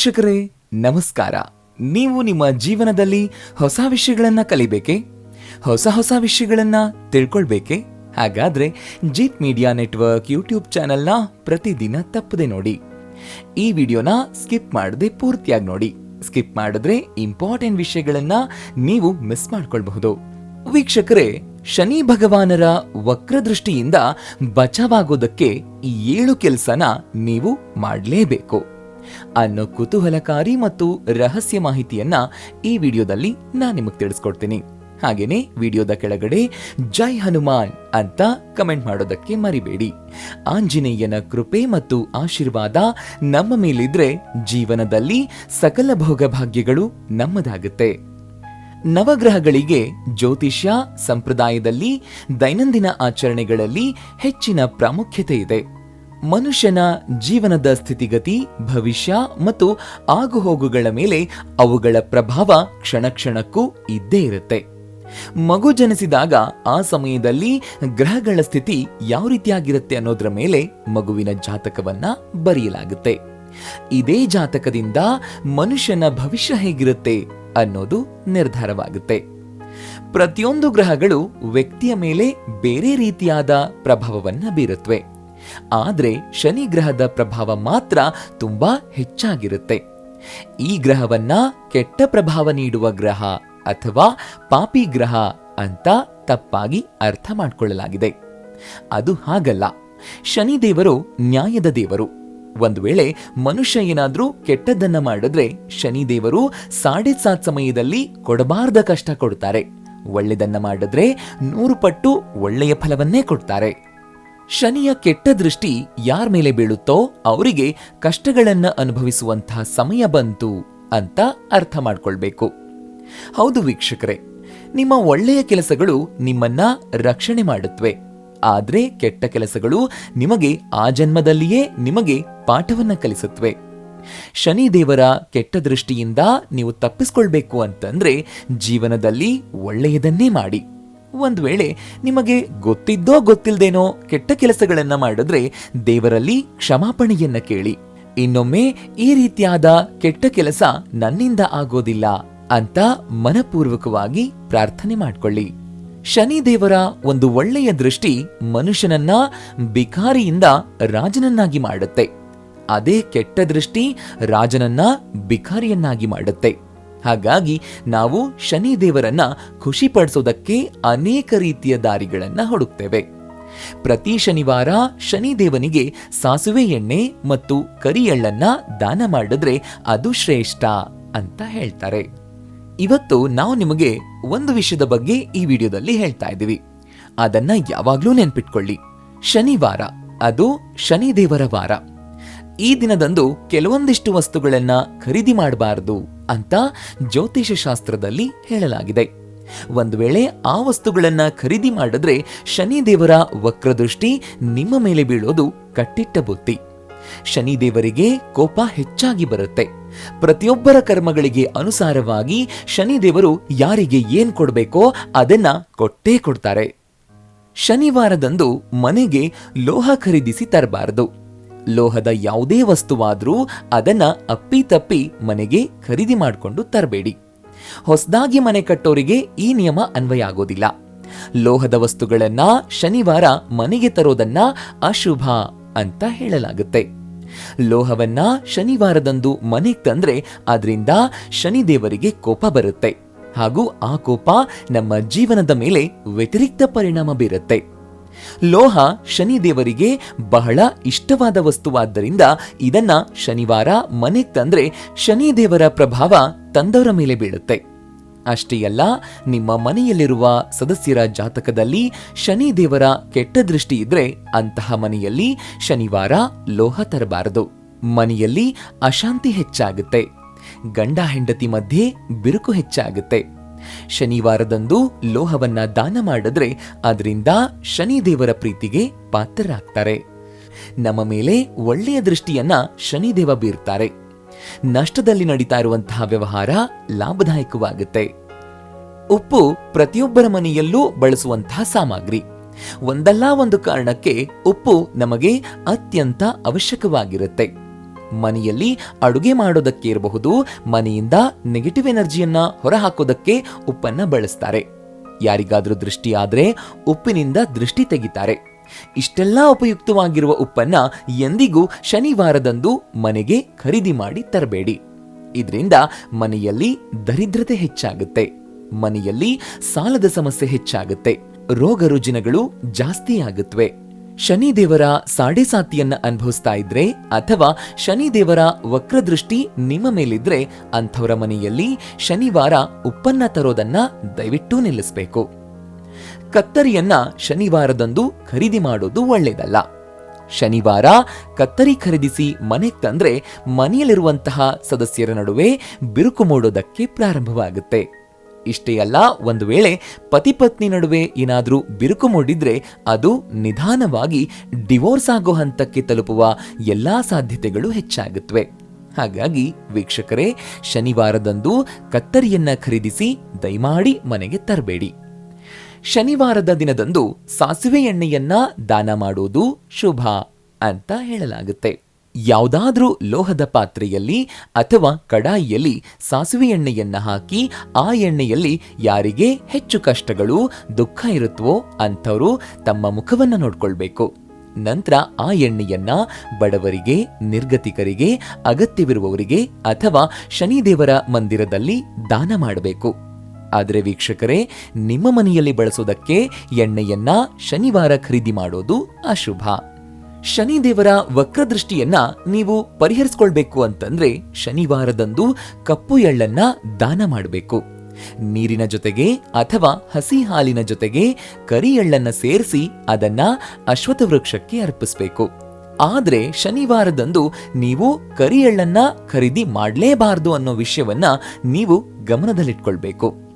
ವೀಕ್ಷಕರೇ, ನಮಸ್ಕಾರ. ನೀವು ನಿಮ್ಮ ಜೀವನದಲ್ಲಿ ಹೊಸ ವಿಷಯಗಳನ್ನ ಕಲಿಬೇಕೆ? ಹೊಸ ಹೊಸ ವಿಷಯಗಳನ್ನ ತಿಳ್ಕೊಳ್ಬೇಕೆ? ಹಾಗಾದ್ರೆ ಜೀತ್ ಮೀಡಿಯಾ ನೆಟ್ವರ್ಕ್ ಯೂಟ್ಯೂಬ್ ಚಾನೆಲ್ನ ಪ್ರತಿದಿನ ತಪ್ಪದೆ ನೋಡಿ. ಈ ವಿಡಿಯೋನ ಸ್ಕಿಪ್ ಮಾಡದೆ ಪೂರ್ತಿಯಾಗಿ ನೋಡಿ. ಸ್ಕಿಪ್ ಮಾಡಿದ್ರೆ ಇಂಪಾರ್ಟೆಂಟ್ ವಿಷಯಗಳನ್ನ ನೀವು ಮಿಸ್ ಮಾಡ್ಕೊಳ್ಬಹುದು. ವೀಕ್ಷಕರೇ, ಶನಿ ಭಗವಾನರ ವಕ್ರದೃಷ್ಟಿಯಿಂದ ಬಚಾವಾಗೋದಕ್ಕೆ ಈ ಏಳು ಕೆಲಸನ ನೀವು ಮಾಡಲೇಬೇಕು. ಅನ್ನೋ ಕುತೂಹಲಕಾರಿ ಮತ್ತು ರಹಸ್ಯ ಮಾಹಿತಿಯನ್ನ ಈ ವಿಡಿಯೋದಲ್ಲಿ ನಾನು ನಿಮಗೆ ತಿಳಿಸ್ಕೊಡ್ತೀನಿ. ಹಾಗೇನೆ ವಿಡಿಯೋದ ಕೆಳಗಡೆ ಜೈ ಹನುಮಾನ್ ಅಂತ ಕಮೆಂಟ್ ಮಾಡೋದಕ್ಕೆ ಮರಿಬೇಡಿ. ಆಂಜನೇಯನ ಕೃಪೆ ಮತ್ತು ಆಶೀರ್ವಾದ ನಮ್ಮ ಮೇಲಿದ್ರೆ ಜೀವನದಲ್ಲಿ ಸಕಲ ಭೋಗಭಾಗ್ಯಗಳು ನಮ್ಮದಾಗುತ್ತೆ. ನವಗ್ರಹಗಳಿಗೆ ಜ್ಯೋತಿಷ್ಯ ಸಂಪ್ರದಾಯದಲ್ಲಿ ದೈನಂದಿನ ಆಚರಣೆಗಳಲ್ಲಿ ಹೆಚ್ಚಿನ ಪ್ರಾಮುಖ್ಯತೆ ಇದೆ. ಮನುಷ್ಯನ ಜೀವನದ ಸ್ಥಿತಿಗತಿ, ಭವಿಷ್ಯ ಮತ್ತು ಆಗುಹೋಗುಗಳ ಮೇಲೆ ಅವುಗಳ ಪ್ರಭಾವ ಕ್ಷಣ ಕ್ಷಣಕ್ಕೂ ಇದ್ದೇ ಇರುತ್ತೆ. ಮಗು ಜನಿಸಿದಾಗ ಆ ಸಮಯದಲ್ಲಿ ಗ್ರಹಗಳ ಸ್ಥಿತಿ ಯಾವ ರೀತಿಯಾಗಿರುತ್ತೆ ಅನ್ನೋದ್ರ ಮೇಲೆ ಮಗುವಿನ ಜಾತಕವನ್ನ ಬರೆಯಲಾಗುತ್ತೆ. ಇದೇ ಜಾತಕದಿಂದ ಮನುಷ್ಯನ ಭವಿಷ್ಯ ಹೇಗಿರುತ್ತೆ ಅನ್ನೋದು ನಿರ್ಧಾರವಾಗುತ್ತೆ. ಪ್ರತಿಯೊಂದು ಗ್ರಹಗಳು ವ್ಯಕ್ತಿಯ ಮೇಲೆ ಬೇರೆ ರೀತಿಯಾದ ಪ್ರಭಾವವನ್ನ ಬೀರುತ್ತವೆ ಆದ್ರೆ ಶನಿ ಗ್ರಹದ ಪ್ರಭಾವ ಮಾತ್ರ ತುಂಬಾ ಹೆಚ್ಚಾಗಿರುತ್ತೆ. ಈ ಗ್ರಹವನ್ನ ಕೆಟ್ಟ ಪ್ರಭಾವ ನೀಡುವ ಗ್ರಹ ಅಥವಾ ಪಾಪಿ ಗ್ರಹ ಅಂತ ತಪ್ಪಾಗಿ ಅರ್ಥ ಮಾಡಿಕೊಳ್ಳಲಾಗಿದೆ. ಅದು ಹಾಗಲ್ಲ. ಶನಿದೇವರು ನ್ಯಾಯದ ದೇವರು. ಒಂದು ವೇಳೆ ಮನುಷ್ಯ ಏನಾದರೂ ಕೆಟ್ಟದ್ದನ್ನ ಮಾಡಿದ್ರೆ ಶನಿದೇವರು ಸಾಡೆ ಸಾತ್ ಸಮಯದಲ್ಲಿ ಕೊಡಬಾರ್ದ ಕಷ್ಟ ಕೊಡ್ತಾರೆ. ಒಳ್ಳೆದನ್ನ ಮಾಡಿದ್ರೆ ನೂರು ಪಟ್ಟು ಒಳ್ಳೆಯ ಫಲವನ್ನೇ ಕೊಡ್ತಾರೆ. ಶನಿಯ ಕೆಟ್ಟ ದೃಷ್ಟಿ ಯಾರ ಮೇಲೆ ಬೀಳುತ್ತೋ ಅವರಿಗೆ ಕಷ್ಟಗಳನ್ನ ಅನುಭವಿಸುವಂತಹ ಸಮಯ ಬಂತು ಅಂತ ಅರ್ಥ ಮಾಡ್ಕೊಳ್ಬೇಕು. ಹೌದು ವೀಕ್ಷಕರೇ, ನಿಮ್ಮ ಒಳ್ಳೆಯ ಕೆಲಸಗಳು ನಿಮ್ಮನ್ನ ರಕ್ಷಣೆ ಮಾಡುತ್ತವೆ ಆದ್ರೆ ಕೆಟ್ಟ ಕೆಲಸಗಳು ನಿಮಗೆ ಆ ಜನ್ಮದಲ್ಲಿಯೇ ನಿಮಗೆ ಪಾಠವನ್ನ ಕಲಿಸುತ್ತವೆ ಶನಿ ದೇವರ ಕೆಟ್ಟ ದೃಷ್ಟಿಯಿಂದ ನೀವು ತಪ್ಪಿಸ್ಕೊಳ್ಬೇಕು ಅಂತಂದ್ರೆ ಜೀವನದಲ್ಲಿ ಒಳ್ಳೆಯದನ್ನೇ ಮಾಡಿ. ಒಂದ್ ವೇಳೆ ನಿಮಗೆ ಗೊತ್ತಿದ್ದೋ ಗೊತ್ತಿಲ್ಲದೇನೋ ಕೆಟ್ಟ ಕೆಲಸಗಳನ್ನ ಮಾಡಿದ್ರೆ ದೇವರಲ್ಲಿ ಕ್ಷಮಾಪಣೆಯನ್ನ ಕೇಳಿ. ಇನ್ನೊಮ್ಮೆ ಈ ರೀತಿಯಾದ ಕೆಟ್ಟ ಕೆಲಸ ನನ್ನಿಂದ ಆಗೋದಿಲ್ಲ ಅಂತ ಮನಪೂರ್ವಕವಾಗಿ ಪ್ರಾರ್ಥನೆ ಮಾಡಿಕೊಳ್ಳಿ. ಶನಿ ದೇವರ ಒಂದು ಒಳ್ಳೆಯ ದೃಷ್ಟಿ ಮನುಷ್ಯನನ್ನ ಬಿಕಾರಿಯಿಂದ ರಾಜನನ್ನಾಗಿ ಮಾಡುತ್ತೆ. ಅದೇ ಕೆಟ್ಟ ದೃಷ್ಟಿ ರಾಜನನ್ನ ಬಿಕಾರಿಯನ್ನಾಗಿ ಮಾಡುತ್ತೆ. ಹಾಗಾಗಿ ನಾವು ಶನಿ ದೇವರನ್ನ ಖುಷಿಪಡಿಸೋದಕ್ಕೆ ಅನೇಕ ರೀತಿಯ ದಾರಿಗಳನ್ನು ಹುಡುಕ್ತೇವೆ. ಪ್ರತಿ ಶನಿವಾರ ಶನಿದೇವನಿಗೆ ಸಾಸುವೆ ಎಣ್ಣೆ ಮತ್ತು ಕರಿ ಎಳ್ಳನ್ನ ದಾನ ಮಾಡಿದ್ರೆ ಅದು ಶ್ರೇಷ್ಠ ಅಂತ ಹೇಳ್ತಾರೆ. ಇವತ್ತು ನಾವು ನಿಮಗೆ ಒಂದು ವಿಷಯದ ಬಗ್ಗೆ ಈ ವಿಡಿಯೋದಲ್ಲಿ ಹೇಳ್ತಾ ಇದ್ದೀವಿ. ಅದನ್ನ ಯಾವಾಗ್ಲೂ ನೆನ್ಪಿಟ್ಕೊಳ್ಳಿ. ಶನಿವಾರ, ಅದು ಶನಿದೇವರ ವಾರ. ಈ ದಿನದಂದು ಕೆಲವೊಂದಿಷ್ಟು ವಸ್ತುಗಳನ್ನ ಖರೀದಿ ಮಾಡಬಾರದು ಅಂತ ಜ್ಯೋತಿಷ ಶಾಸ್ತ್ರದಲ್ಲಿ ಹೇಳಲಾಗಿದೆ. ಒಂದು ವೇಳೆ ಆ ವಸ್ತುಗಳನ್ನ ಖರೀದಿ ಮಾಡಿದ್ರೆ ಶನಿದೇವರ ವಕ್ರದೃಷ್ಟಿ ನಿಮ್ಮ ಮೇಲೆ ಬೀಳೋದು ಕಟ್ಟಿಟ್ಟ ಬುತ್ತಿ ಶನಿದೇವರಿಗೆ ಕೋಪ ಹೆಚ್ಚಾಗಿ ಬರುತ್ತೆ. ಪ್ರತಿಯೊಬ್ಬರ ಕರ್ಮಗಳಿಗೆ ಅನುಸಾರವಾಗಿ ಶನಿದೇವರು ಯಾರಿಗೆ ಏನ್ ಕೊಡಬೇಕೋ ಅದನ್ನ ಕೊಟ್ಟೇ ಕೊಡ್ತಾರೆ. ಶನಿವಾರದಂದು ಮನೆಗೆ ಲೋಹ ಖರೀದಿಸಿ ತರಬಾರದು. ಲೋಹದ ಯಾವುದೇ ವಸ್ತುವಾದರೂ ಅದನ್ನ ಅಪ್ಪಿತಪ್ಪಿ ಮನೆಗೆ ಖರೀದಿ ಮಾಡಿಕೊಂಡು ತರಬೇಡಿ. ಹೊಸದಾಗಿ ಮನೆ ಕಟ್ಟೋರಿಗೆ ಈ ನಿಯಮ ಅನ್ವಯ ಆಗೋದಿಲ್ಲ ಲೋಹದ ವಸ್ತುಗಳನ್ನ ಶನಿವಾರ ಮನೆಗೆ ತರೋದನ್ನ ಅಶುಭ ಅಂತ ಹೇಳಲಾಗುತ್ತೆ. ಲೋಹವನ್ನ ಶನಿವಾರದಂದು ಮನೆಗೆ ತಂದ್ರೆ ಅದರಿಂದ ಶನಿದೇವರಿಗೆ ಕೋಪ ಬರುತ್ತೆ. ಹಾಗೂ ಆ ಕೋಪ ನಮ್ಮ ಜೀವನದ ಮೇಲೆ ವ್ಯತಿರಿಕ್ತ ಪರಿಣಾಮ ಬೀರುತ್ತೆ. ಲೋಹ ಶನಿದೇವರಿಗೆ ಬಹಳ ಇಷ್ಟವಾದ ವಸ್ತುವಾದ್ದರಿಂದ ಇದನ್ನ ಶನಿವಾರ ಮನೆಗೆ ತಂದ್ರೆ ಶನಿದೇವರ ಪ್ರಭಾವ ತಂದವರ ಮೇಲೆ ಬೀಳುತ್ತೆ. ಅಷ್ಟೇ ಅಲ್ಲ, ನಿಮ್ಮ ಮನೆಯಲ್ಲಿರುವ ಸದಸ್ಯರ ಜಾತಕದಲ್ಲಿ ಶನಿ ದೇವರ ಕೆಟ್ಟ ದೃಷ್ಟಿ ಇದ್ರೆ ಅಂತಹ ಮನೆಯಲ್ಲಿ ಶನಿವಾರ ಲೋಹ ತರಬಾರದು. ಮನೆಯಲ್ಲಿ ಅಶಾಂತಿ ಹೆಚ್ಚಾಗುತ್ತೆ. ಗಂಡ ಹೆಂಡತಿ ಮಧ್ಯೆ ಬಿರುಕು ಹೆಚ್ಚಾಗುತ್ತೆ. ಶನಿವಾರದಂದು ಲೋಹವನ್ನ ದಾನ ಮಾಡಿದ್ರೆ ಅದರಿಂದ ಶನಿದೇವರ ಪ್ರೀತಿಗೆ ಪಾತ್ರರಾಗ್ತಾರೆ. ನಮ್ಮ ಮೇಲೆ ಒಳ್ಳೆಯ ದೃಷ್ಟಿಯನ್ನ ಶನಿದೇವ ಬೀರ್ತಾರೆ. ನಷ್ಟದಲ್ಲಿ ನಡೀತಾ ಇರುವಂತಹ ವ್ಯವಹಾರ ಲಾಭದಾಯಕವಾಗುತ್ತೆ. ಉಪ್ಪು ಪ್ರತಿಯೊಬ್ಬರ ಮನೆಯಲ್ಲೂ ಬಳಸುವಂತಹ ಸಾಮಗ್ರಿ. ಒಂದಲ್ಲ ಒಂದು ಕಾರಣಕ್ಕೆ ಉಪ್ಪು ನಮಗೆ ಅತ್ಯಂತ ಅವಶ್ಯಕವಾಗಿರುತ್ತೆ. ಮನೆಯಲ್ಲಿ ಅಡುಗೆ ಮಾಡೋದಕ್ಕೆ ಇರಬಹುದು, ಮನೆಯಿಂದ ನೆಗೆಟಿವ್ ಎನರ್ಜಿಯನ್ನ ಹೊರಹಾಕೋದಕ್ಕೆ ಉಪ್ಪನ್ನ ಬಳಸ್ತಾರೆ. ಯಾರಿಗಾದರೂ ದೃಷ್ಟಿ ಆದರೆ ಉಪ್ಪಿನಿಂದ ದೃಷ್ಟಿ ತೆಗಿತಾರೆ. ಇಷ್ಟೆಲ್ಲ ಉಪಯುಕ್ತವಾಗಿರುವ ಉಪ್ಪನ್ನ ಎಂದಿಗೂ ಶನಿವಾರದಂದು ಮನೆಗೆ ಖರೀದಿ ಮಾಡಿ ತರಬೇಡಿ. ಇದರಿಂದ ಮನೆಯಲ್ಲಿ ದರಿದ್ರತೆ ಹೆಚ್ಚಾಗುತ್ತೆ. ಮನೆಯಲ್ಲಿ ಸಾಲದ ಸಮಸ್ಯೆ ಹೆಚ್ಚಾಗುತ್ತೆ. ರೋಗ ರುಜಿನಗಳು ಜಾಸ್ತಿ ಆಗುತ್ತವೆ ಶನಿದೇವರ ಸಾಡೆ ಸಾತಿಯನ್ನ ಅನುಭವಿಸ್ತಾ ಇದ್ರೆ ಅಥವಾ ಶನಿದೇವರ ವಕ್ರದೃಷ್ಟಿ ನಿಮ್ಮ ಮೇಲಿದ್ರೆ ಅಂಥವರ ಮನೆಯಲ್ಲಿ ಶನಿವಾರ ಉಪ್ಪನ್ನ ತರೋದನ್ನ ದಯವಿಟ್ಟು ನಿಲ್ಲಿಸಬೇಕು. ಕತ್ತರಿಯನ್ನ ಶನಿವಾರದಂದು ಖರೀದಿ ಮಾಡೋದು ಒಳ್ಳೇದಲ್ಲ. ಶನಿವಾರ ಕತ್ತರಿ ಖರೀದಿಸಿ ಮನೆಗೆ ತಂದ್ರೆ ಮನೆಯಲ್ಲಿರುವಂತಹ ಸದಸ್ಯರ ನಡುವೆ ಬಿರುಕು ಮೂಡೋದಕ್ಕೆ ಪ್ರಾರಂಭವಾಗುತ್ತೆ. ಇಷ್ಟೇ ಅಲ್ಲ, ಒಂದು ವೇಳೆ ಪತಿ ಪತ್ನಿ ನಡುವೆ ಏನಾದರೂ ಬಿರುಕು ಮೂಡಿದ್ರೆ ಅದು ನಿಧಾನವಾಗಿ ಡಿವೋರ್ಸ್ ಆಗೋ ಹಂತಕ್ಕೆ ತಲುಪುವ ಎಲ್ಲ ಸಾಧ್ಯತೆಗಳು ಹೆಚ್ಚಾಗುತ್ತವೆ. ಹಾಗಾಗಿ ವೀಕ್ಷಕರೇ, ಶನಿವಾರದಂದು ಕತ್ತರಿಯನ್ನ ಖರೀದಿಸಿ ದಯಮಾಡಿ ಮನೆಗೆ ತರಬೇಡಿ. ಶನಿವಾರದ ದಿನದಂದು ಸಾಸಿವೆ ಎಣ್ಣೆಯನ್ನ ದಾನ ಮಾಡೋದು ಶುಭ ಅಂತ ಹೇಳಲಾಗುತ್ತೆ. ಯಾವುದಾದ್ರೂ ಲೋಹದ ಪಾತ್ರೆಯಲ್ಲಿ ಅಥವಾ ಕಡಾಯಿಯಲ್ಲಿ ಸಾಸಿವೆ ಎಣ್ಣೆಯನ್ನ ಹಾಕಿ ಆ ಎಣ್ಣೆಯಲ್ಲಿ ಯಾರಿಗೆ ಹೆಚ್ಚು ಕಷ್ಟಗಳು, ದುಃಖ ಇರುತ್ತವೋ ಅಂಥವರು ತಮ್ಮ ಮುಖವನ್ನು ನೋಡ್ಕೊಳ್ಬೇಕು. ನಂತರ ಆ ಎಣ್ಣೆಯನ್ನ ಬಡವರಿಗೆ, ನಿರ್ಗತಿಕರಿಗೆ, ಅಗತ್ಯವಿರುವವರಿಗೆ ಅಥವಾ ಶನಿದೇವರ ಮಂದಿರದಲ್ಲಿ ದಾನ ಮಾಡಬೇಕು. ಆದರೆ ವೀಕ್ಷಕರೇ, ನಿಮ್ಮ ಮನೆಯಲ್ಲಿ ಬಳಸೋದಕ್ಕೆ ಎಣ್ಣೆಯನ್ನ ಶನಿವಾರ ಖರೀದಿ ಮಾಡೋದು ಅಶುಭ. ಶನಿದೇವರ ವಕ್ರದೃಷ್ಟಿಯನ್ನ ನೀವು ಪರಿಹರಿಸ್ಕೊಳ್ಬೇಕು ಅಂತಂದ್ರೆ ಶನಿವಾರದಂದು ಕಪ್ಪು ಎಳ್ಳನ್ನ ದಾನ ಮಾಡಬೇಕು. ನೀರಿನ ಜೊತೆಗೆ ಅಥವಾ ಹಸಿ ಹಾಲಿನ ಜೊತೆಗೆ ಕರಿ ಎಳ್ಳನ್ನ ಸೇರಿಸಿ ಅದನ್ನ ಅಶ್ವಥ ವೃಕ್ಷಕ್ಕೆ ಅರ್ಪಿಸಬೇಕು. ಆದ್ರೆ ಶನಿವಾರದಂದು ನೀವು ಕರಿ ಎಳ್ಳನ್ನ ಖರೀದಿ ಮಾಡಲೇಬಾರದು ಅನ್ನೋ ವಿಷಯವನ್ನ ನೀವು ಗಮನದಲ್ಲಿಟ್ಕೊಳ್ಬೇಕು.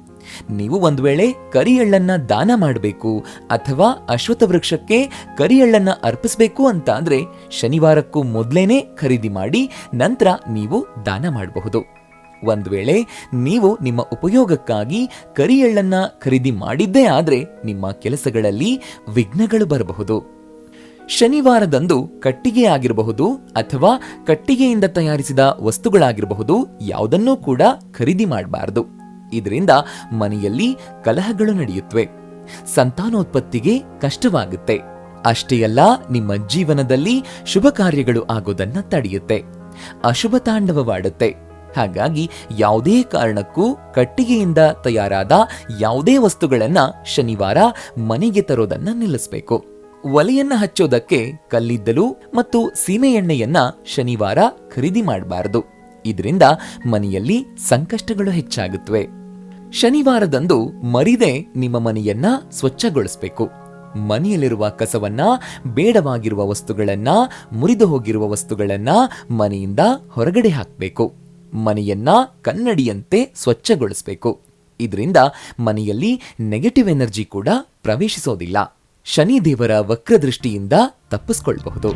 ನೀವು ಒಂದು ವೇಳೆ ಕರಿಯಳ್ಳನ್ನ ದಾನ ಮಾಡಬೇಕು ಅಥವಾ ಅಶ್ವತ್ಥ ವೃಕ್ಷಕ್ಕೆ ಕರಿಯಳ್ಳನ್ನ ಅರ್ಪಿಸಬೇಕು ಅಂತ ಅಂದ್ರೆ ಶನಿವಾರಕ್ಕೂ ಮೊದಲೇನೆ ಖರೀದಿ ಮಾಡಿ ನಂತರ ನೀವು ದಾನ ಮಾಡಬಹುದು. ಒಂದು ವೇಳೆ ನೀವು ನಿಮ್ಮ ಉಪಯೋಗಕ್ಕಾಗಿ ಕರಿಯಳ್ಳನ್ನ ಖರೀದಿ ಮಾಡಿದ್ದೇ ಆದ್ರೆ ನಿಮ್ಮ ಕೆಲಸಗಳಲ್ಲಿ ವಿಘ್ನಗಳು ಬರಬಹುದು. ಶನಿವಾರದಂದು ಕಟ್ಟಿಗೆ ಆಗಿರಬಹುದು ಅಥವಾ ಕಟ್ಟಿಗೆಯಿಂದ ತಯಾರಿಸಿದ ವಸ್ತುಗಳಾಗಿರಬಹುದು, ಯಾವುದನ್ನೂ ಕೂಡ ಖರೀದಿ ಮಾಡಬಾರದು. ಇದರಿಂದ ಮನೆಯಲ್ಲಿ ಕಲಹಗಳು ನಡೆಯುತ್ತವೆ. ಸಂತಾನೋತ್ಪತ್ತಿಗೆ ಕಷ್ಟವಾಗುತ್ತೆ. ಅಷ್ಟೇ ಅಲ್ಲ, ನಿಮ್ಮ ಜೀವನದಲ್ಲಿ ಶುಭ ಕಾರ್ಯಗಳು ಆಗೋದನ್ನ ತಡೆಯುತ್ತೆ. ಅಶುಭ ತಾಂಡವವಾಡುತ್ತೆ. ಹಾಗಾಗಿ ಯಾವುದೇ ಕಾರಣಕ್ಕೂ ಕಟ್ಟಿಗೆಯಿಂದ ತಯಾರಾದ ಯಾವುದೇ ವಸ್ತುಗಳನ್ನ ಶನಿವಾರ ಮನೆಗೆ ತರೋದನ್ನ ನಿಲ್ಲಿಸಬೇಕು. ಒಲೆಯನ್ನ ಹಚ್ಚೋದಕ್ಕೆ ಕಲ್ಲಿದ್ದಲು ಮತ್ತು ಸೀಮೆ ಎಣ್ಣೆಯನ್ನ ಶನಿವಾರ ಖರೀದಿ ಮಾಡಬಾರದು. ಇದರಿಂದ ಮನೆಯಲ್ಲಿ ಸಂಕಷ್ಟಗಳು ಹೆಚ್ಚಾಗುತ್ತವೆ. ಶನಿವಾರದಂದು ಮರಿದೆ ನಿಮ್ಮ ಮನೆಯನ್ನ ಸ್ವಚ್ಛಗೊಳಿಸಬೇಕು. ಮನೆಯಲ್ಲಿರುವ ಕಸವನ್ನ, ಬೇಡವಾಗಿರುವ ವಸ್ತುಗಳನ್ನ, ಮುರಿದು ಹೋಗಿರುವ ವಸ್ತುಗಳನ್ನ ಮನೆಯಿಂದ ಹೊರಗಡೆ ಹಾಕಬೇಕು. ಮನೆಯನ್ನ ಕನ್ನಡಿಯಂತೆ ಸ್ವಚ್ಛಗೊಳಿಸಬೇಕು. ಇದರಿಂದ ಮನೆಯಲ್ಲಿ ನೆಗೆಟಿವ್ ಎನರ್ಜಿ ಕೂಡ ಪ್ರವೇಶಿಸೋದಿಲ್ಲ. ಶನಿದೇವರ ವಕ್ರದೃಷ್ಟಿಯಿಂದ ತಪ್ಪಿಸ್ಕೊಳ್ಬಹುದು.